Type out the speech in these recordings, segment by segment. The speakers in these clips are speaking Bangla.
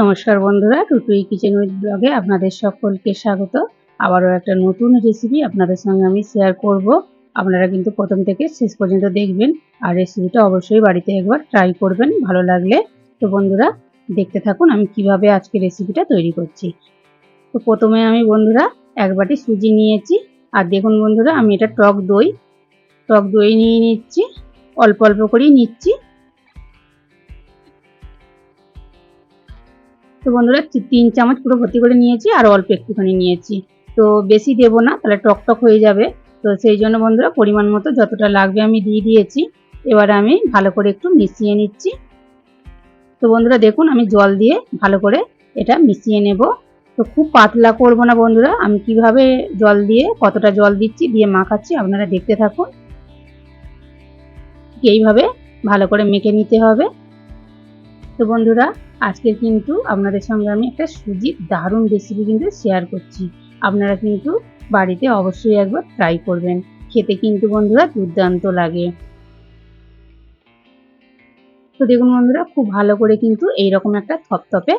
নমস্কার বন্ধুরা টুটুই কিচেন উইথ ব্লগে আপনাদের সকলকে স্বাগত। আবারও একটা নতুন রেসিপি আপনাদের সঙ্গে আমি শেয়ার করব। আপনারা কিন্তু প্রথম থেকে শেষ পর্যন্ত দেখবেন আর রেসিপিটা অবশ্যই বাড়িতে একবার ট্রাই করবেন, ভালো লাগলে। তো বন্ধুরা, দেখতে থাকুন আমি কীভাবে আজকে রেসিপিটা তৈরি করছি। তো প্রথমে আমি বন্ধুরা, এক বাটি সুজি নিয়েছি। আর দেখুন বন্ধুরা, আমি এটা টক দই টক দই নিয়ে নিচ্ছি। অল্প অল্প করেই নিচ্ছি। বন্ধুরা তিন চামচ পুরো ভর্তি করে নিয়েছি আর অল্প একটুখানি নিয়েছি। তো বেশি দেবো না, তাহলে টক টক হয়ে যাবে। তো সেই জন্য বন্ধুরা পরিমাণ মতো যতটা লাগবে আমি দিয়ে দিয়েছি। এবার আমি ভালো করে একটু মিশিয়ে নিচ্ছি। তো বন্ধুরা দেখুন, আমি জল দিয়ে ভালো করে এটা মিশিয়ে নেব। তো খুব পাতলা করব না বন্ধুরা, আমি কীভাবে জল দিয়ে, কতটা জল দিচ্ছি দিয়ে মাখাচ্ছি আপনারা দেখতে থাকুন। এইভাবে ভালো করে মেখে নিতে হবে। তো বন্ধুরা আজকে কিন্তু আপনাদের সঙ্গে আমি একটা সুজির দারুণ রেসিপি কিন্তু শেয়ার করছি। আপনারা কিন্তু বাড়িতে অবশ্যই একবার ট্রাই করবেন। খেতে কিন্তু বন্ধুরা দুর্দান্ত লাগে। তো দেখুন বন্ধুরা, খুব ভালো করে কিন্তু এইরকম একটা থপথপে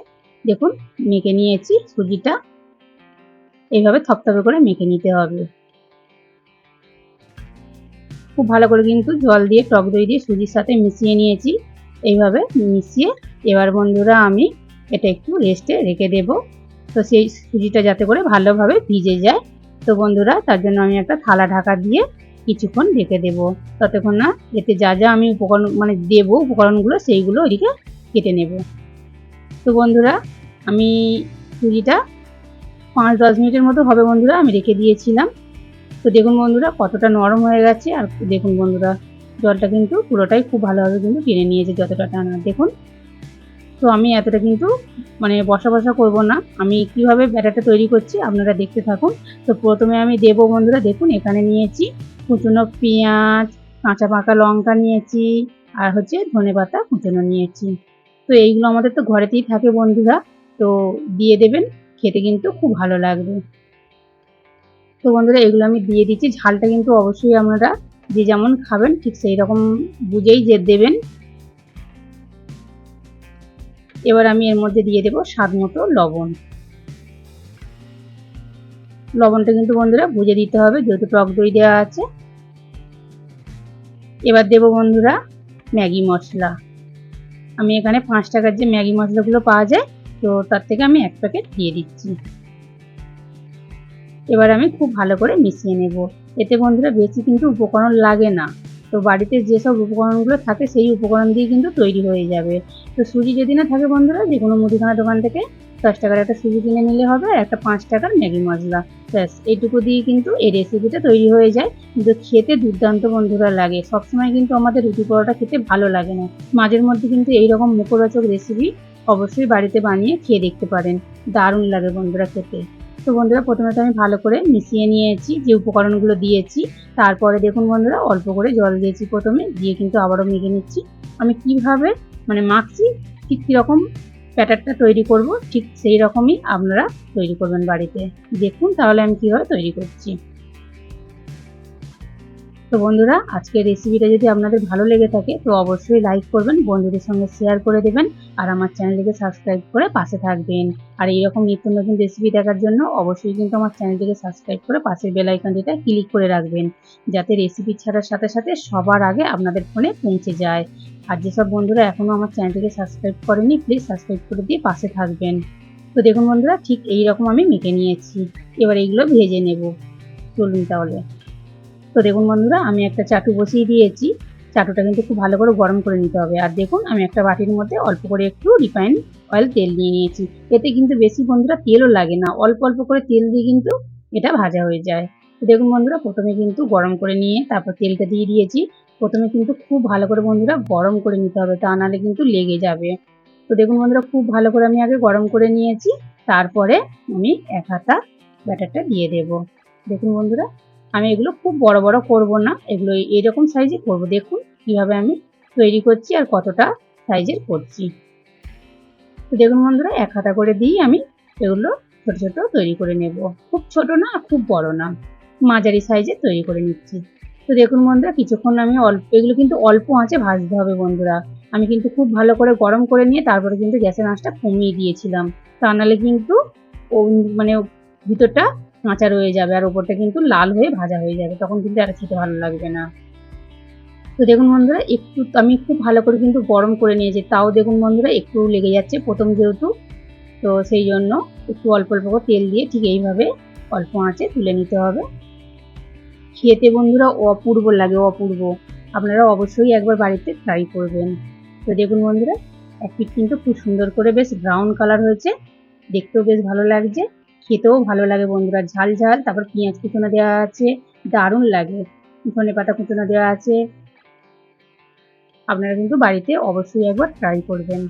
দেখুন মেখে নিয়েছি সুজিটা। এইভাবে থপথপে করে মেখে নিতে হবে। খুব ভালো করে কিন্তু জল দিয়ে টক দই দিয়ে সুজির সাথে মিশিয়ে নিয়েছি। এইভাবে মিশিয়ে এবার বন্ধুরা আমি এটা একটু রেস্টে রেখে দেব। তো সেই সুজিটা যাতে করে ভালোভাবে ভিজে যায়। তো বন্ধুরা, তার জন্য আমি একটা থালা ঢাকা দিয়ে কিছুক্ষণ রেখে দেব। ততক্ষণ না এতে যা যা আমি উপকরণ মানে দেব উপকরণগুলো, সেইগুলো ওইদিকে কেটে নেব। তো বন্ধুরা, আমি সুজিটা পাঁচ দশ মিনিটের মতো হবে বন্ধুরা, আমি রেখে দিয়েছিলাম। তো দেখুন বন্ধুরা, কতটা নরম হয়ে গেছে। আর দেখুন বন্ধুরা জলটা কিন্তু পুরোটাই খুব ভালোভাবে কিন্তু টেনে নিয়েছে যতটা টানা। দেখুন, তো আমি এতটা কিন্তু মানে বসা বসা করব না। আমি কীভাবে ব্যাটারটা তৈরি করছি আপনারা দেখতে থাকুন। তো প্রথমে আমি দেব বন্ধুরা, দেখুন এখানে নিয়েছি কুচনো পেঁয়াজ, কাঁচা পাকা লঙ্কা নিয়েছি, আর হচ্ছে ধনে পাতা কুচনো নিয়েছি। তো এইগুলো আমাদের তো ঘরেতেই থাকে বন্ধুরা, তো দিয়ে দেবেন, খেতে কিন্তু খুব ভালো লাগবে। তো বন্ধুরা, এগুলো আমি দিয়ে দিচ্ছি। ঝালটা কিন্তু অবশ্যই আপনারা যে যেমন খাবেন, ঠিক সেই রকম বুঝেই যে দেবেন। এবার আমি এর মধ্যে দিয়ে দেব স্বাদ মতো লবণ। লবণটা কিন্তু বন্ধুরা বুঝে দিতে হবে, যেহেতু টক দই দেওয়া আছে। এবার দেব বন্ধুরা ম্যাগি মশলা। আমি এখানে পাঁচ টাকার যে ম্যাগি মশলাগুলো পাওয়া যায়, তো তার থেকে আমি এক প্যাকেট দিয়ে দিচ্ছি। এবার আমি খুব ভালো করে মিশিয়ে নেব। এতে বন্ধুরা বেশি কিন্তু উপকরণ লাগে না। তো বাড়িতে যেসব উপকরণগুলো থাকে সেই উপকরণ দিয়ে কিন্তু তৈরি হয়ে যাবে। তো সুজি যদি না থাকে বন্ধুরা যে কোনো মুদিখানা দোকান থেকে দশ টাকার একটা সুজি কিনে নিলে হবে আর একটা পাঁচ টাকার ম্যাগি মশলা। ব্যাস, এইটুকু দিয়ে কিন্তু এই রেসিপিটা তৈরি হয়ে যায়। কিন্তু খেতে দুর্দান্ত বন্ধুরা লাগে। সবসময় কিন্তু আমাদের রুটি পরোটা খেতে ভালো লাগে না। মাঝের মধ্যে কিন্তু এইরকম মুখরোচক রেসিপি অবশ্যই বাড়িতে বানিয়ে খেয়ে দেখতে পারেন। দারুণ লাগে বন্ধুরা খেতে। তো বন্ধুরা, প্রথমে তো আমি ভালো করে মিশিয়ে নিয়েছি, যে উপকরণগুলো দিয়েছি। তারপরে দেখুন বন্ধুরা, অল্প করে জল দিয়েছি প্রথমে, দিয়ে কিন্তু আবারও মেখে নিচ্ছি। আমি কীভাবে মানে মাখছি, ঠিক কীরকম প্যাটারটা তৈরি করব, ঠিক সেই রকমই আপনারা তৈরি করবেন বাড়িতে। দেখুন তাহলে আমি কীভাবে তৈরি করছি। তো বন্ধুরা, আজকের রেসিপিটা যদি আপনাদের ভালো লেগে থাকে, তো অবশ্যই লাইক করবেন, বন্ধুদের সঙ্গে শেয়ার করে দেবেন, আর আমার চ্যানেলটিকে সাবস্ক্রাইব করে পাশে থাকবেন। আর এইরকম নিত্য নতুন রেসিপি দেখার জন্য অবশ্যই কিন্তু আমার চ্যানেলটিকে সাবস্ক্রাইব করে পাশের বেল আইকনটিতে ক্লিক করে রাখবেন, যাতে রেসিপি ছাড়ার সাথে সাথে সবার আগে আপনাদের ফোনে পৌঁছে যায়। আর যেসব বন্ধুরা এখনও আমার চ্যানেলটিকে সাবস্ক্রাইব করেনি প্লিজ সাবস্ক্রাইব করে দিয়ে পাশে থাকবেন। তো দেখুন বন্ধুরা, ঠিক এই রকম আমি মেখে নিয়েছি। এবার এইগুলো ভেজে নেব। চলুন তাহলে। তো দেখুন বন্ধুরা, আমি একটা চাটু বসিয়ে দিয়েছি। চাটুটা কিন্তু খুব ভালো করে গরম করে নিতে হবে। আর দেখুন, আমি একটা বাটির মধ্যে অল্প করে একটু রিফাইন অয়েল তেল নিয়ে নিয়েছি। এতে কিন্তু বেশি বন্ধুরা তেলও লাগে না। অল্প অল্প করে তেল দিয়ে কিন্তু এটা ভাজা হয়ে যায়। তো দেখুন বন্ধুরা, প্রথমে কিন্তু গরম করে নিয়ে তারপর তেলটা দিয়ে দিয়েছি। প্রথমে কিন্তু খুব ভালো করে বন্ধুরা গরম করে নিতে হবে, তা নাহলে কিন্তু লেগে যাবে। তো দেখুন বন্ধুরা, খুব ভালো করে আমি আগে গরম করে নিয়েছি। তারপরে আমি এক হাতা ব্যাটারটা দিয়ে দেব। দেখুন বন্ধুরা আমি এগুলো খুব বড় বড় করব না। এগুলো এরকম সাইজে করব। দেখুন কীভাবে আমি তৈরি করছি আর কতটা সাইজের করছি। তো দেখুন বন্ধুরা, এক হাতা করে দিই আমি এগুলো ছোট ছোট তৈরি করে নেব। খুব ছোট না, খুব বড় না। মাঝারি সাইজে তৈরি করে নিচ্ছি। তো দেখুন বন্ধুরা, কিছুক্ষণ আমি অল্প এগুলো কিন্তু অল্প আঁচে ভাজতে হবে বন্ধুরা। আমি কিন্তু খুব ভালো করে গরম করে নিয়ে তারপরে কিন্তু গ্যাসের আঁচটা কমিয়ে দিয়েছিলাম। তা নাহলে কিন্তু ও মানে ভিতরটা কাঁচা রয়ে যাবে আর ওপরটা কিন্তু লাল হয়ে ভাজা হয়ে যাবে, তখন কিন্তু আর খেতে ভালো লাগবে না। তো দেখুন বন্ধুরা, একটু আমি খুব ভালো করে কিন্তু গরম করে নিয়েছি, তাও দেখুন বন্ধুরা একটু লেগে যাচ্ছে প্রথম যেহেতু। তো সেই জন্য একটু অল্প অল্প করে তেল দিয়ে ঠিক এইভাবে অল্প আঁচে তুলে নিতে হবে। খেতে বন্ধুরা অপূর্ব লাগে, অপূর্ব। আপনারা অবশ্যই একবার বাড়িতে ট্রাই করবেন। তো দেখুন বন্ধুরা, এক পিঠ কিন্তু খুব সুন্দর করে বেশ ব্রাউন কালার হয়েছে, দেখতেও বেশ ভালো লাগছে। খেতেও ভালো লাগে বন্ধুরা। ঝাল ঝাল, তারপর পেঁয়াজ কুচনো দেওয়া আছে, দারুণ লাগে। ধনে পাতা কুচনো দেওয়া আছে। আপনারা কিন্তু বাড়িতে অবশ্যই একবার ট্রাই করবেন।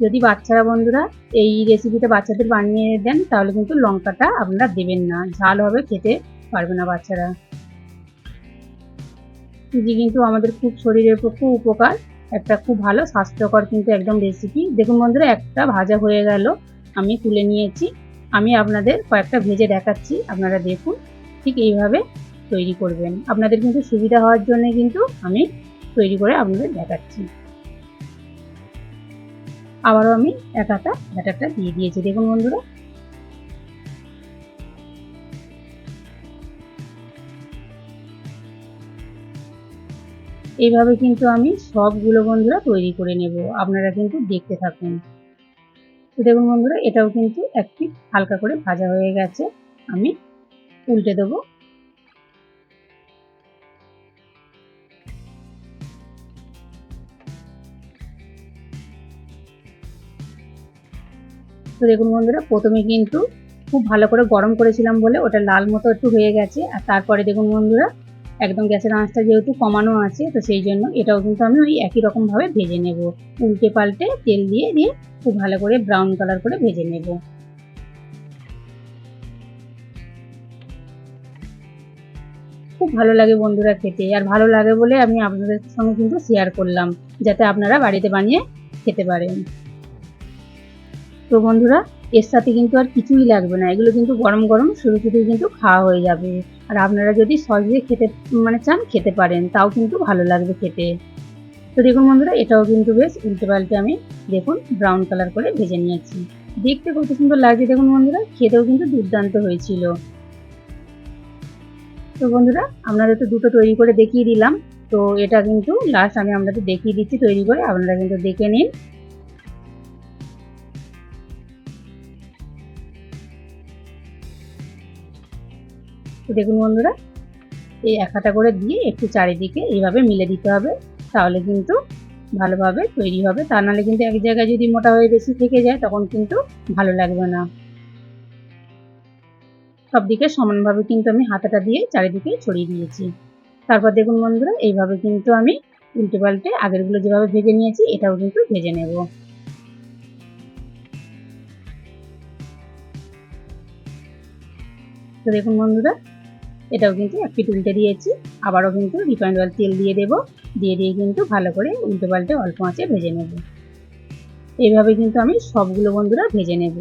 যদি বাচ্চারা বন্ধুরা এই রেসিপিটা বাচ্চাদের বানিয়ে দেন, তাহলে কিন্তু লঙ্কাটা আপনারা দেবেন না। ঝাল হবে, খেতে পারবে না বাচ্চারা। সুজি কিন্তু আমাদের খুব শরীরের পক্ষে উপকার। একটা খুব ভালো, স্বাস্থ্যকর কিন্তু একদম রেসিপি দেখুন বন্ধুরা, একটা ভাজা হয়ে গেল। আমি তুলে নিয়েছি। আমি আপনাদের কয়েকটা ভেজে দেখাচ্ছি, আপনারা দেখুন ঠিক এইভাবে তৈরি করবেন। আপনাদের কিন্তু সুবিধা হওয়ার জন্য কিন্তু আমি তৈরি করে আপনাদের দেখাচ্ছি। আবারও আমি এক একটা ব্যাটারটা দিয়ে দিয়েছি। দেখুন বন্ধুরা। এইভাবে কিন্তু আমি সবগুলো বন্ধুরা তৈরি করে নেব। আপনারা কিন্তু দেখতে থাকুন। তো দেখুন বন্ধুরা এটাও কিন্তু একটি হালকা করে ভাজা হয়ে গেছে। আমি উল্টে দেবো। তো দেখুন বন্ধুরা, প্রথমে কিন্তু খুব ভালো করে গরম করেছিলাম বলে ওটা লাল মতো একটু হয়ে গেছে। আর তারপরে দেখুন বন্ধুরা একদম গ্যাসের আঁচটা যেহেতু কমানো আছে, তো সেই জন্য এটাও কিন্তু আমি ওই একই রকমভাবে ভেজে নেব। উল্টে পাল্টে তেল দিয়ে দিয়ে খুব ভালো করে ব্রাউন কালার করে ভেজে নেব। খুব ভালো লাগে বন্ধুরা খেতে, আর ভালো লাগে বলে আমি আপনাদের সঙ্গে কিন্তু শেয়ার করলাম, যাতে আপনারা বাড়িতে বানিয়ে খেতে পারেন। তো বন্ধুরা, এর সাথে কিন্তু আর কিছুই লাগবে না, এগুলো কিন্তু গরম গরম, শুরু শুরু কিন্তু খাওয়া হয়ে যাবে। আর আপনারা যদি সস দিয়ে খেতে মানে চান খেতে পারেন, তাও কিন্তু ভালো লাগবে খেতে। তো দেখুন বন্ধুরা, এটাও কিন্তু বেশ উল্টে পাল্টে আমি দেখুন ব্রাউন কালার করে ভেজে নিয়েছি। দেখতে কত সুন্দর লাগছে দেখুন বন্ধুরা, খেতেও কিন্তু দুর্দান্ত হয়েছিল। তো বন্ধুরা, আপনাদের তো দুটো তৈরি করে দেখিয়ে দিলাম। তো এটা কিন্তু লাস্ট আমি আপনাদের দেখিয়ে দিচ্ছি, তৈরি করে আপনারা কিন্তু দেখে নিন। দেখুন বন্ধুরা, এই এক হাতা করে দিয়ে একটু চারিদিকে এইভাবে মিলে দিতে হবে, তাহলে কিন্তু ভালোভাবে তৈরি হবে। তা নাহলে কিন্তু এক জায়গায় যদি মোটা হয়ে বেশি থেকে যায়, তখন কিন্তু ভালো লাগবে না। সব দিকে সমানভাবে কিন্তু আমি হাতাটা দিয়ে চারিদিকে ছড়িয়ে দিয়েছি। তারপর দেখুন বন্ধুরা, এইভাবে কিন্তু আমি উল্টে পাল্টে আগেরগুলো যেভাবে ভেজে নিয়েছি, এটাও কিন্তু ভেজে নেব। তো দেখুন বন্ধুরা এটাও কিন্তু এক পিঠ উল্টে দিয়েছি। আবারও কিন্তু রিফাইন্ড অয়েল তেল দিয়ে দেব। দিয়ে দিয়ে কিন্তু ভালো করে উল্টে পাল্টে অল্প আঁচে ভেজে নেব। এইভাবে কিন্তু আমি সবগুলো বন্ধুরা ভেজে নেব।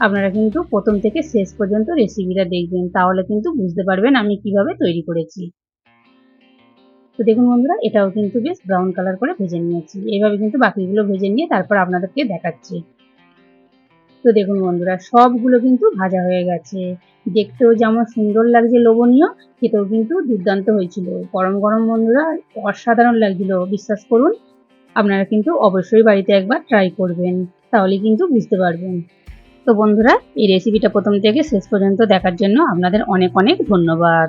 আপনারা কিন্তু প্রথম থেকে শেষ পর্যন্ত রেসিপিটা দেখবেন। তাহলে কিন্তু বুঝতে পারবেন আমি কীভাবে তৈরি করেছি। তো দেখুন বন্ধুরা, এটাও কিন্তু বেশ ব্রাউন কালার করে ভেজে নিয়েছি। এইভাবে কিন্তু বাকিগুলো ভেজে নিয়ে তারপর আপনাদেরকে দেখাচ্ছি। তো দেখুন বন্ধুরা, সবগুলো কিন্তু ভাজা হয়ে গেছে। দেখতেও যেমন সুন্দর লাগছে লোভনীয়, খেতেও কিন্তু দুর্দান্ত হয়েছিল। গরম গরম বন্ধুরা, অসাধারণ লাগছিল, বিশ্বাস করুন। আপনারা কিন্তু অবশ্যই বাড়িতে একবার ট্রাই করবেন তাহলে কিন্তু বুঝতে পারবেন। তো বন্ধুরা, এই রেসিপিটা প্রথম থেকে শেষ পর্যন্ত দেখার জন্য আপনাদের অনেক অনেক ধন্যবাদ।